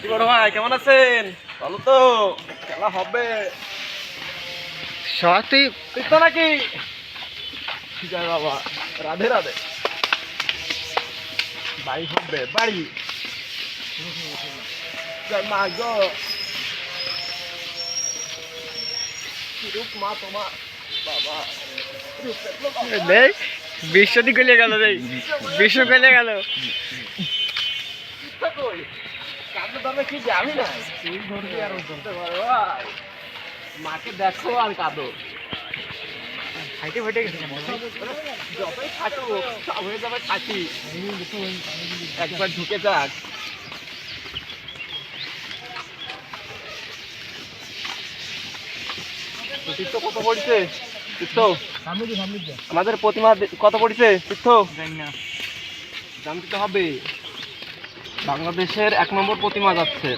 কি বড় ভাই কেমন আছেন? ভালো তো? খেলা হবে। তো নাকি? বাবা। রাধে রাধে। বাড়ি হবে বাড়ি। মা গো রূপ মা তোমার? বাবা। দেখ বিশ্বটি গলে গেল রে বিশ্ব গলে। গেল না। মাকে দেখো আর কাঁদো। হাইটে ফাইটে গেছে যতই থাকুক সব হয়ে যাবে খাসি একবার ঢুকে যাক। তীর্থ কত পড়ছে? তীর্থ? আমাদের প্রতিমা কত পড়ছে? তীর্থ? জানতে তো হবে। বাংলাদেশের এক নম্বর প্রতিমা যাচ্ছে।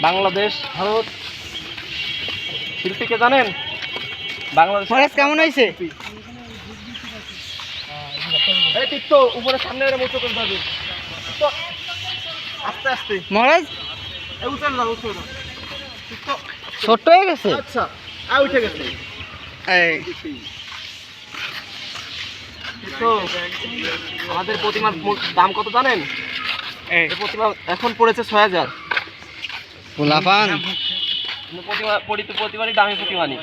বাংলাদেশ ভারত। শিল্পীকে জানেন? বাংলাদেশ ফরেস্ট কেমন হয়েছে? উপরে সামনে করে যাবে আস্তে আস্তে। মহারাজ? যাও হয়ে গেছে? আচ্ছা আ উঠে গেছে। এই। তীর্থ, আমাদের প্রতিমার দাম কত জানেন? প্রতিমা এখন পড়েছে ছয় হাজার। পোলাপান প্রতিমা প্রতিমারই দামি প্রতিমা নেই